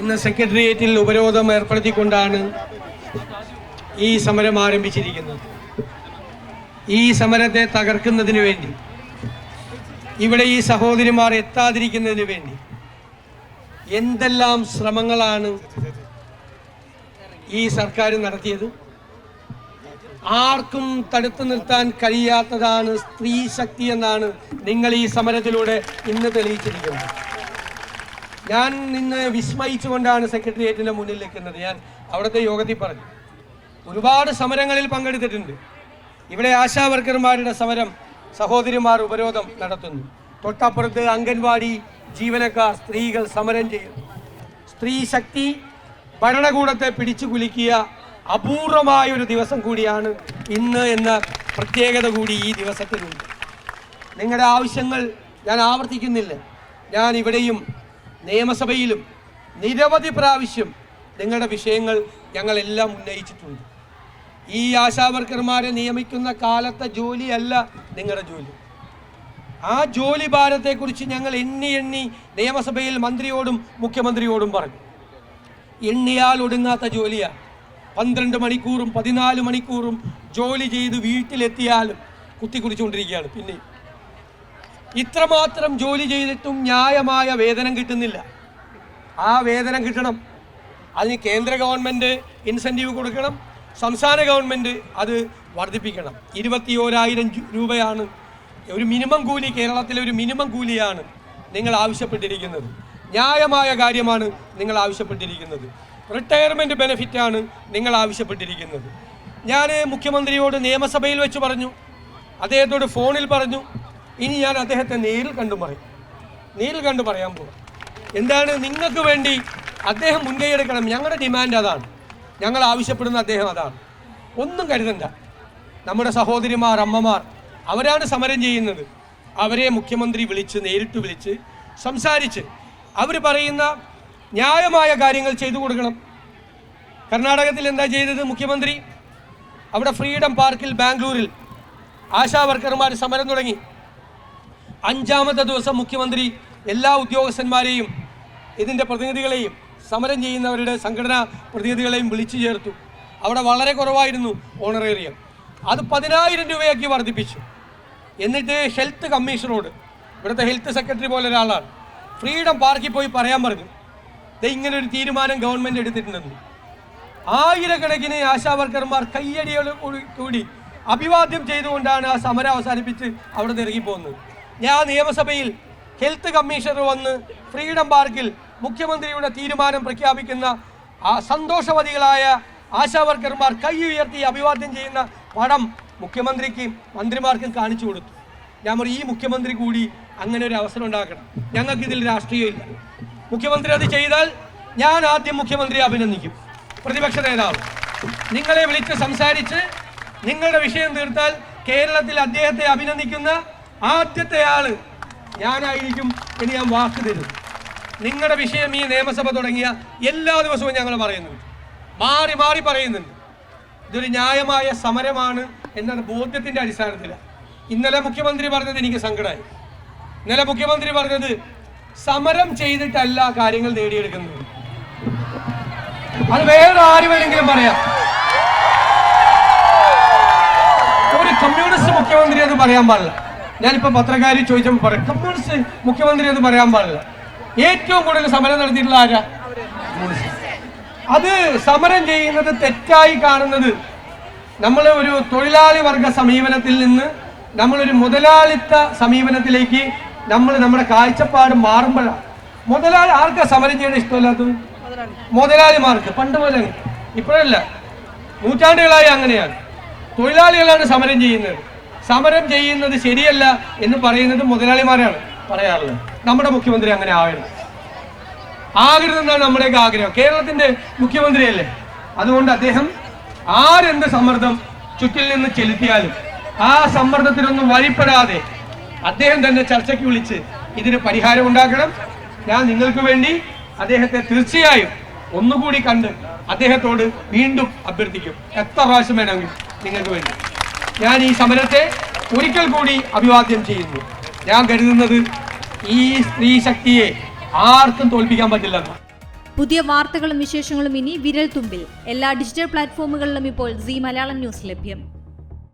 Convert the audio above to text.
ഇന്ന് സെക്രട്ടേറിയറ്റിൽ ഉപരോധം ഏർപ്പെടുത്തിക്കൊണ്ടാണ് ഈ സമരം ആരംഭിച്ചിരിക്കുന്നത്. ഈ സമരത്തെ തകർക്കുന്നതിന് വേണ്ടി ഇവിടെ ഈ സഹോദരിമാർ എത്താതിരിക്കുന്നതിന് വേണ്ടി എന്തെല്ലാം ശ്രമങ്ങളാണ് ഈ സർക്കാർ നടത്തിയത്? ആർക്കും തടുത്തു നിർത്താൻ കഴിയാത്തതാണ് സ്ത്രീ ശക്തി എന്നാണ് നിങ്ങൾ ഈ സമരത്തിലൂടെ ഇന്ന് തെളിയിച്ചിരിക്കുന്നത്. ഞാൻ നിന്ന് വിസ്മയിച്ചുകൊണ്ടാണ് സെക്രട്ടേറിയറ്റിന്റെ മുന്നിൽ നിൽക്കുന്നത്. ഞാൻ അവിടുത്തെ യോഗത്തിൽ പറഞ്ഞു. ഒരുപാട് സമരങ്ങളിൽ പങ്കെടുത്തിട്ടുണ്ട്. ഇവിടെ ആശാ വർക്കർമാരുടെ സമരം സഹോദരിമാർ ഉപരോധം നടത്തുന്നു. തൊട്ടപ്പുറത്ത് അംഗൻവാടി ജീവനക്കാർ സ്ത്രീകൾ സമരം ചെയ്യുന്നു. സ്ത്രീ ശക്തി ഭരണകൂടത്തെ പിടിച്ചു കുലുക്കിയ അപൂർവമായ ഒരു ദിവസം കൂടിയാണ് ഇന്ന് എന്ന പ്രത്യേകത കൂടി ഈ ദിവസത്തിലുണ്ട്. നിങ്ങളുടെ ആവശ്യങ്ങൾ ഞാൻ ആവർത്തിക്കുന്നില്ല. ഞാൻ ഇവിടെയും നിയമസഭയിലും നിരവധി പ്രാവശ്യം നിങ്ങളുടെ വിഷയങ്ങൾ ഞങ്ങളെല്ലാം ഉന്നയിച്ചിട്ടുണ്ട്. ഈ ആശാവർക്കർമാരെ നിയമിക്കുന്ന കാലത്തെ ജോലിയല്ല നിങ്ങളുടെ ജോലി. ആ ജോലി ഭാരത്തെക്കുറിച്ച് ഞങ്ങൾ എണ്ണി എണ്ണി നിയമസഭയിൽ മന്ത്രിയോടും മുഖ്യമന്ത്രിയോടും പറഞ്ഞു. എണ്ണിയാൽ ഒടുങ്ങാത്ത ജോലിയാണ് പന്ത്രണ്ട് മണിക്കൂറും പതിനാല് മണിക്കൂറും ജോലി ചെയ്ത് വീട്ടിലെത്തിയാലും കുത്തി കുറിച്ചുകൊണ്ടിരിക്കുകയാണ് പിന്നെ ഇത്രമാത്രം ജോലി ചെയ്തിട്ടും ന്യായമായ വേതനം കിട്ടുന്നില്ല. ആ വേതനം കിട്ടണം. അതിന് കേന്ദ്ര ഗവൺമെന്റ് ഇൻസെന്റീവ് കൊടുക്കണം. സംസ്ഥാന ഗവൺമെന്റ് അത് വർദ്ധിപ്പിക്കണം. ഇരുപത്തി ഓരായിരം രൂപയാണ്. ഒരു മിനിമം കൂലി കേരളത്തിലെ ഒരു മിനിമം കൂലിയാണ് നിങ്ങൾ ആവശ്യപ്പെട്ടിരിക്കുന്നത്. ന്യായമായ കാര്യമാണ് നിങ്ങൾ ആവശ്യപ്പെട്ടിരിക്കുന്നത്. റിട്ടയർമെന്റ് ബെനിഫിറ്റാണ് നിങ്ങൾ ആവശ്യപ്പെട്ടിരിക്കുന്നത്. ഞാൻ മുഖ്യമന്ത്രിയോട് നിയമസഭയിൽ വെച്ച് പറഞ്ഞു. അദ്ദേഹത്തോട് ഫോണിൽ പറഞ്ഞു. ഇനി ഞാൻ അദ്ദേഹത്തെ നേരിൽ കണ്ടു പറയും. നേരിൽ കണ്ടു പറയാൻ പോവാം. എന്താണ് നിങ്ങൾക്ക് വേണ്ടി അദ്ദേഹം മുൻകൈയെടുക്കണം. ഞങ്ങളുടെ ഡിമാൻഡ് അതാണ്. ഞങ്ങൾ ആവശ്യപ്പെടുന്ന അദ്ദേഹം അതാണ്. ഒന്നും കരുതണ്ട. നമ്മുടെ സഹോദരിമാർ അമ്മമാർ അവരാണ് സമരം ചെയ്യുന്നത്. അവരെ മുഖ്യമന്ത്രി വിളിച്ച് നേരിട്ട് വിളിച്ച് സംസാരിച്ച് അവർ പറയുന്ന ന്യായമായ കാര്യങ്ങൾ ചെയ്തു കൊടുക്കണം. കർണാടകത്തിൽ എന്താ ചെയ്തത് മുഖ്യമന്ത്രി? അവിടെ ഫ്രീഡം പാർക്കിൽ ബാംഗ്ലൂരിൽ ആശാ വർക്കർമാർ സമരം തുടങ്ങി. അഞ്ചാമത്തെ ദിവസം മുഖ്യമന്ത്രി എല്ലാ ഉദ്യോഗസ്ഥന്മാരെയും ഇതിന്റെ പ്രതിനിധികളെയും സമരം ചെയ്യുന്നവരുടെ സംഘടനാ പ്രതിനിധികളെയും വിളിച്ചു ചേർത്തു. അവിടെ വളരെ കുറവായിരുന്നു ഓണറേറിയം. അത് പതിനായിരം രൂപയാക്കി വർദ്ധിപ്പിച്ചു. എന്നിട്ട് ഹെൽത്ത് കമ്മീഷണറോട് ഇവിടുത്തെ ഹെൽത്ത് സെക്രട്ടറി പോലെ ഒരാളാണ് ഫ്രീഡം പാർക്കിൽ പോയി പറയാൻ പറഞ്ഞു. ദേ ഇങ്ങനെ ഒരു തീരുമാനം ഗവൺമെന്റ് എടുത്തിട്ടുണ്ടെന്ന്. ആയിരക്കണക്കിന് ആശാവർക്കർമാർ കയ്യടിയോട് കൂടി- കൂടി അഭിവാദ്യം ചെയ്തുകൊണ്ടാണ് ആ സമരം അവസാനിപ്പിച്ച് അവിടെ നിന്ന് ഇറങ്ങിപ്പോകുന്നത്. ഞാൻ നിയമസഭയിൽ ഹെൽത്ത് കമ്മീഷണർ വന്ന് ഫ്രീഡം പാർക്കിൽ മുഖ്യമന്ത്രിയുടെ തീരുമാനം പ്രഖ്യാപിക്കുന്ന സന്തോഷവതികളായ ആശാവർക്കർമാർ കൈ ഉയർത്തി അഭിവാദ്യം ചെയ്യുന്ന പടം മുഖ്യമന്ത്രിക്കും മന്ത്രിമാർക്കും കാണിച്ചു കൊടുത്തു. ഞാൻ പറയും ഈ മുഖ്യമന്ത്രി കൂടി അങ്ങനെ ഒരു അവസരം ഉണ്ടാക്കണം. ഞങ്ങൾക്കിതിൽ രാഷ്ട്രീയമില്ല. മുഖ്യമന്ത്രി അത് ചെയ്താൽ ഞാൻ ആദ്യം മുഖ്യമന്ത്രിയെ അഭിനന്ദിക്കും. പ്രതിപക്ഷ നേതാവ് നിങ്ങളെ വിളിച്ച് സംസാരിച്ച് നിങ്ങളുടെ വിഷയം തീർത്താൽ കേരളത്തിൽ അദ്ദേഹത്തെ അഭിനന്ദിക്കുന്ന ആദ്യത്തെ ആൾ ഞാനായിരിക്കും എന്ന് ഞാൻ വാക്ക് തരും. നിങ്ങളുടെ വിഷയം ഈ നിയമസഭ തുടങ്ങിയ എല്ലാ ദിവസവും ഞങ്ങൾ പറയുന്നുണ്ട് മാറി മാറി പറയുന്നുണ്ട്. ഇതൊരു ന്യായമായ സമരമാണ് എന്ന ബോധ്യത്തിന്റെ അടിസ്ഥാനത്തിലാണ് ഇന്നലെ മുഖ്യമന്ത്രി പറഞ്ഞത് എനിക്ക് സങ്കടമായി ഇന്നലെ മുഖ്യമന്ത്രി പറഞ്ഞത് സമരം ചെയ്തിട്ടല്ല കാര്യങ്ങൾ നേടിയെടുക്കുന്നത്. അത് വേറെ ആര് വേണമെങ്കിലും പറയാം. ഒരു കമ്മ്യൂണിസ്റ്റ് മുഖ്യമന്ത്രി എന്ന് പറയാൻ പാടില്ല. ഞാനിപ്പോ പത്രക്കാരി ചോദിച്ചപ്പോൾ പറയും കമ്മ്യൂണിസ്റ്റ് മുഖ്യമന്ത്രി എന്ന് പറയാൻ പാടില്ല. ഏറ്റവും കൂടുതൽ സമരം നടത്തിയിട്ടുള്ള ആരാ? അത് സമരം ചെയ്യുന്നത് തെറ്റായി കാണുന്നത് നമ്മൾ ഒരു തൊഴിലാളി വർഗ സമീപനത്തിൽ നിന്ന് നമ്മളൊരു മുതലാളിത്ത സമീപനത്തിലേക്ക് നമ്മൾ നമ്മുടെ കാഴ്ചപ്പാട് മാറുമ്പോഴാണ്. മുതലാളി ആർക്കാ സമരം ചെയ്യണ ഇഷ്ടമല്ലാത്തത്? മുതലാളിമാർക്ക് പണ്ട് പോലെ ഇപ്പോഴല്ല. നൂറ്റാണ്ടുകളായി അങ്ങനെയാണ്. തൊഴിലാളികളാണ് സമരം ചെയ്യുന്നത്. സമരം ചെയ്യുന്നത് ശരിയല്ല എന്ന് പറയുന്നത് മുതലാളിമാരാണ്. പറയാറുള്ളത്. നമ്മുടെ മുഖ്യമന്ത്രി അങ്ങനെ ആവരുത്. ആകരുതെന്നാണ് നമ്മുടെയൊക്കെ ആഗ്രഹം. കേരളത്തിന്റെ മുഖ്യമന്ത്രിയല്ലേ? അതുകൊണ്ട് അദ്ദേഹം ആരെന്ത് സമ്മർദ്ദം ചുറ്റിൽ നിന്ന് ചെലുത്തിയാലും ആ സമ്മർദ്ദത്തിനൊന്നും വഴിപ്പെടാതെ അദ്ദേഹം തന്നെ ചർച്ചയ്ക്ക് വിളിച്ച് ഇതിന് പരിഹാരം ഉണ്ടാക്കണം. ഞാൻ നിങ്ങൾക്ക് വേണ്ടി അദ്ദേഹത്തെ തീർച്ചയായും ഒന്നുകൂടി കണ്ട് അദ്ദേഹത്തോട് വീണ്ടും അഭ്യർത്ഥിക്കും. എത്ര പ്രാവശ്യം വേണമെങ്കിൽ നിങ്ങൾക്ക് വേണ്ടി. ഞാൻ ഈ സമരത്തെ ഒരിക്കൽ കൂടി അഭിവാദ്യം ചെയ്യുന്നു. ഞാൻ കരുതുന്നത് ഈ സ്ത്രീ ശക്തിയെ ആർക്കും തോൽപ്പിക്കാൻ പറ്റില്ലെന്ന്. പുതിയ വാർത്തകളും വിശേഷങ്ങളും ഇനി വിരൽ തുമ്പിൽ എല്ലാ ഡിജിറ്റൽ പ്ലാറ്റ്ഫോമുകളിലും ഇപ്പോൾ സി മലയാളം ന്യൂസ് ലഭ്യം.